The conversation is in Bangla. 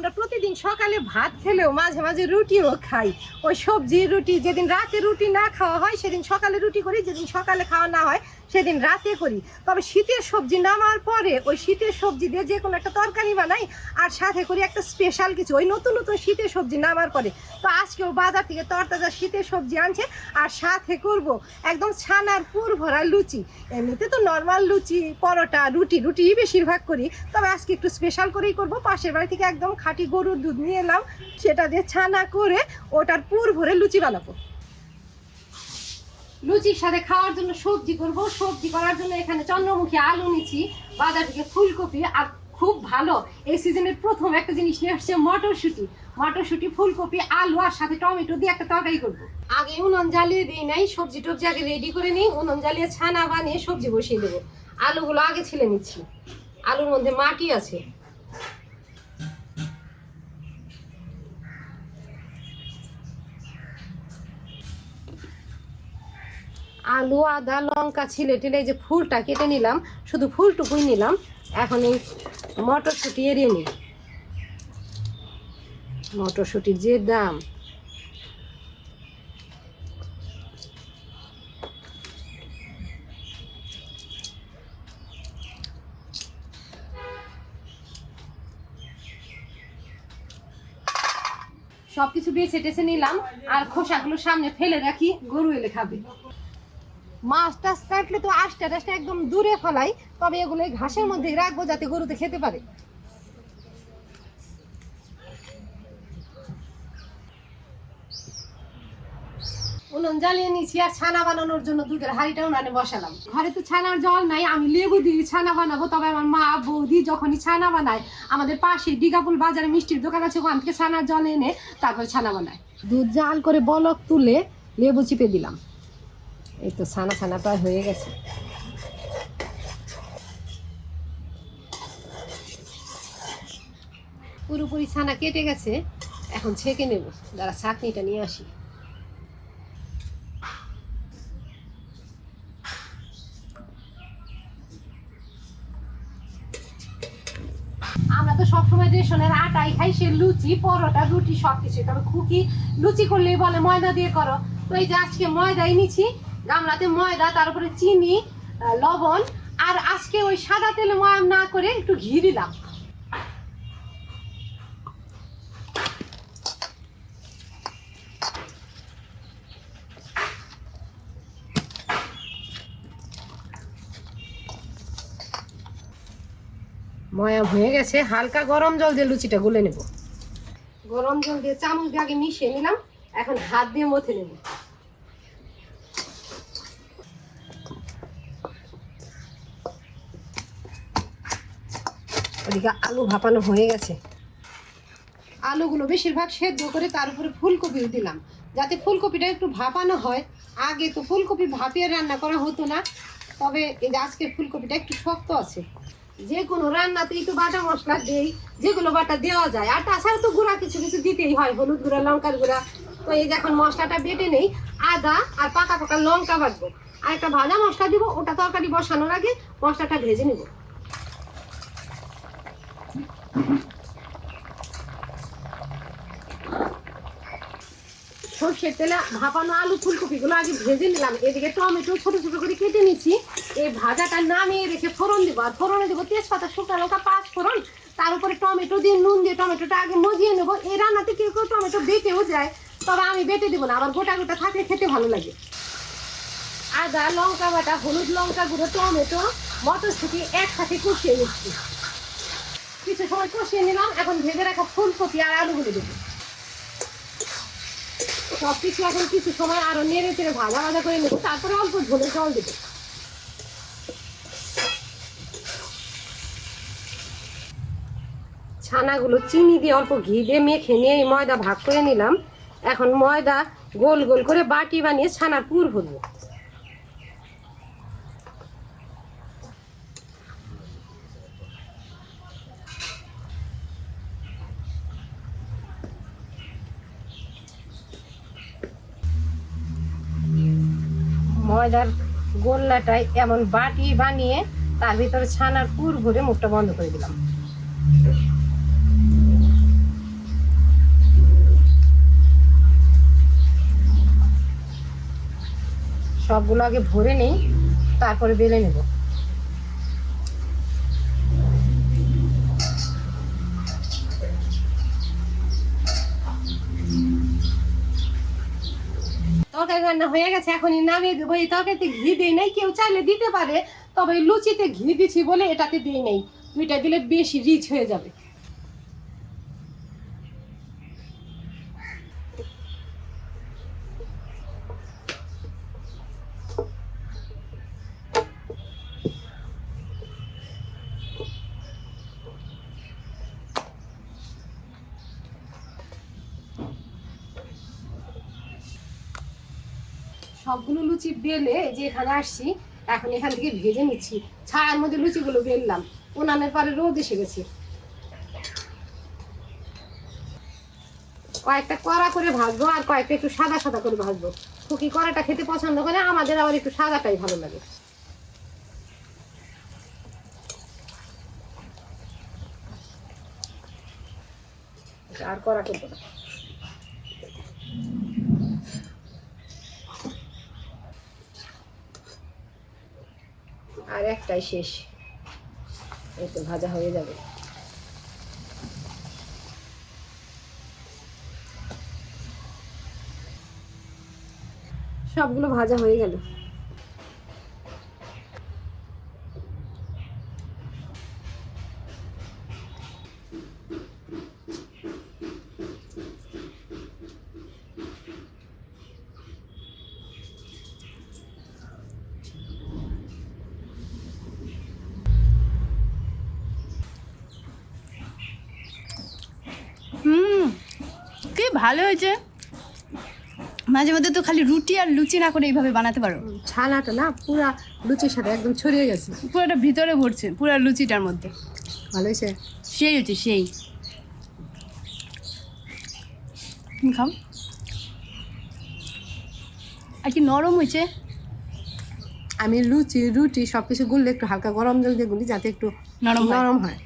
আমরা প্রতিদিন সকালে ভাত খেলেও মাঝে মাঝে রুটিও খাই। ওই সবজি, রুটি, যেদিন রাতে রুটি না খাওয়া হয়, সেদিন সকালে রুটি করি, যেদিন সকালে খাওয়া না হয়, সেদিন রাতে করি। তবে শীতের সবজি নামার পরে ওই শীতের সবজি দিয়ে যে কোনো একটা তরকারি বানাই, আর সাথে করি একটা স্পেশাল কিছু। ওই নতুন নতুন শীতের সবজি নামার পরে। তো আজকেও বাজার থেকে তরতাজা শীতের সবজি আনছে, আর সাথে করব একদম ছানার পুর ভরা লুচি। এমনিতে তো নর্মাল লুচি, পরোটা, রুটি রুটি বেশিরভাগ করি। তবে আজকে একটু স্পেশাল করেই করব, পাশের বাড়ি থেকে একদম খাঁটি গরুর দুধ নিয়ে এলাম, সেটা দিয়ে ছানা করে ওটার পুর ভরে লুচি বানাবো। লুচির সাথে খাওয়ার জন্য সবজি করব। সবজি করার জন্য এখানে চন্দ্রমুখী আলু নিচ্ছি বাজার থেকে ফুলকপি, আর খুব ভালো, এই সিজনের প্রথম একটা জিনিস নিয়ে আসছে মটরশুঁটি। মটরশুঁটি, ফুলকপি, আলু, আর সাথে টমেটো দিয়ে একটা তরকারি করব। আগে উনুন জ্বালিয়ে দিই নাই, সবজি টবজি আগে রেডি করে নিই, উনুন জ্বালিয়ে ছানা বানিয়ে সবজি বসিয়ে দেবো। আলুগুলো আগে ছিলে নিচ্ছি। আলুর মধ্যে মাটি আছে আলু, আদা, লঙ্কা, ছিলে টেলে যে ফুলটা কেটে নিলাম, শুধু ফুলটুকুই নিলাম। এখন এই মটরশুঁটি এড়িয়ে নিই। মটরশুঁটির যে দাম। সবকিছু বেছে টেছে নিলাম, আর খোসাগুলো সামনে ফেলে রাখি, গরু এলে খাবে। মাছ টাছ কাটলে তো আষ্টা টাসটা একদম দূরে ফেলাই, তবে এগুলো ঘাসের মধ্যে রাখব যাতে গরুতে খেতে পারে। উনুন জ্বালিয়ে নিয়েছি আর ছানা বানানোর জন্য দুধের হাঁড়িটা উনানে বসালাম। ঘরে তো ছানার জল নাই, আমি লেবু দিয়ে ছানা বানাবো, তবে আমার মা, বৌদি যখনই ছানা বানায়, আমাদের পাশে ডিগাপুল বাজারে মিষ্টির দোকান আছে, ওখান থেকে ছানার জল এনে তারপরে ছানা বানায়। দুধ জাল করে বলক তুলে লেবু চিপে দিলাম। এই তো ছানা ছানা প্রায় হয়ে গেছে। পুরোপুরি ছানা কেটে গেছে, এখন ছেঁকে নেব। যারা চাটনিটা নিয়ে আসি। আমরা তো সবসময় রেশনের আটাই খাই, সে লুচি, পরোটা, রুটি সব কিছু তবে খুকি লুচি করলেই বলে ময়দা দিয়ে করো। তো এই যে আজকে ময়দাই নিছি গামলাতে ময়দা, তারপরে চিনি লবণ, আর আজকে ওই সাদা তেলে ময়াম না করে একটু ঘি দিলাম। ময়াম হয়ে গেছে, হালকা গরম জল দিয়ে লুচিটা গুলে নেব। গরম জল দিয়ে চামচ দিয়ে আগে মিশিয়ে নিলাম, এখন হাত দিয়ে মথে নেব। ওদিকে আলু ভাপানো হয়ে গেছে। আলুগুলো বেশিরভাগ সেদ্ধ করে তার উপরে ফুলকপিও দিলাম। যাতে ফুলকপিটা একটু ভাপানো হয়। আগে তো ফুলকপি ভাপিয়ে রান্না করা হতো না। তবে এই যে আজকের ফুলকপিটা একটু শক্ত আছে। যে কোনো রান্নাতে একটু বাটা মশলা দেই, যেগুলো বাটা দেওয়া যায়। আর তাছাড়া তো গুঁড়া কিছু কিছু দিতেই হয়, হলুদ গুঁড়া, লঙ্কার গুঁড়া। তো এই যে এখন মশলাটা বেটে নেই, আদা আর পাকা পাকা লঙ্কা বাটবো। আর একটা ভাজা মশলা দিব, ওটা তরকারি বসানোর আগে মশলাটা ভেজে নেব। সর্ষের তেলে ভাপানো আলু ফুলকপিগুলো আগে ভেজে নিলাম। এদিকে টমেটো ছোট ছোট করে কেটে নিচ্ছি এই ভাজাটা নামিয়ে রেখে ফোড়ন দেবো। আর ফোড়নে দেবো তেজপাতা, শুকনো লঙ্কা, পাঁচ ফোড়ন। তার উপরে টমেটো দিয়ে নুন দিয়ে টমেটোটা আগে মজিয়ে নেব। এই রান্নাতে কেউ কেউ টমেটো বেটেও যায়, তবে আমি বেটে দেবো না। আবার গোটা গোটা থাকলে খেতে ভালো লাগে। আদা, লঙ্কা বাটা, হলুদ লঙ্কা গুঁড়ো, টমেটো, মটরশুঁটি একসাথে কষিয়ে নিচ্ছি। কিছু সময় কষিয়ে নিলাম, এখন ভেজে রাখা ফুলকপি আর আলুগুলো দেবো। সব কিছু এখন কিছু সময় আরও নেড়ে চেড়ে ভাজা ভাজা করে নেব, তারপরে অল্প ঝোলে জল দেবো। ছানাগুলো চিনি দিয়ে অল্প ঘি দিয়ে মেখে নিয়ে ময়দা ভাগ করে নিলাম। এখন ময়দা গোল গোল করে বাটি বানিয়ে ছানার পুর ভরবো। ময়দার গোল্লাটায় এমন বাটি বানিয়ে তার ভিতরে ছানার পুর ভরে মুখটা বন্ধ করে দিলাম। সবগুলো আগে ভরে নেই, তারপরে বেলে নেব। তরকারি রান্না হয়ে গেছে, এখনই নামিয়ে দেবো। এই তরকারিতে ঘি দিই নাই, কেউ চাইলে দিতে পারে, তবে লুচিতে ঘি দিছি বলে এটাতে দিই নাই। দুইটা দিলে বেশি রিচ হয়ে যাবে। সবগুলো লুচি বেলে যে এখানে আসছি, এখন এখান থেকে ভেজে নিচ্ছি। ছায়ার মধ্যে লুচিগুলো বেললাম। উনানের পরে রোদ এসে গেছে। কয়েকটা কড়া করে ভাজবো আর কয়েকটা একটু সাদা সাদা করে ভাজবো। খুকি কড়াটা খেতে পছন্দ করে, আমাদের আবার একটু সাদাটাই ভালো লাগে। আর কড়া করব না আর একটাই শেষ। এই তো ভাজা হয়ে যাবে। সবগুলো ভাজা হয়ে গেল হুম কি ভালো হয়েছে। মাঝে মধ্যে তো খালি রুটি আর লুচি না করে এইভাবে বানাতে পারো। ছানাটা না পুরা লুচির সাথে একদম ছড়িয়ে গেছে। পুরোটা ভিতরে ভরছে পুরো লুচিটার মধ্যে। ভালো হয়েছে? সেই হচ্ছে সেই। খাও। আর কি নরম হয়েছে। আমি লুচি রুটি সব কিছু গুললে একটু হালকা গরম জল দিয়ে গুলি যাতে একটু নরম নরম হয়।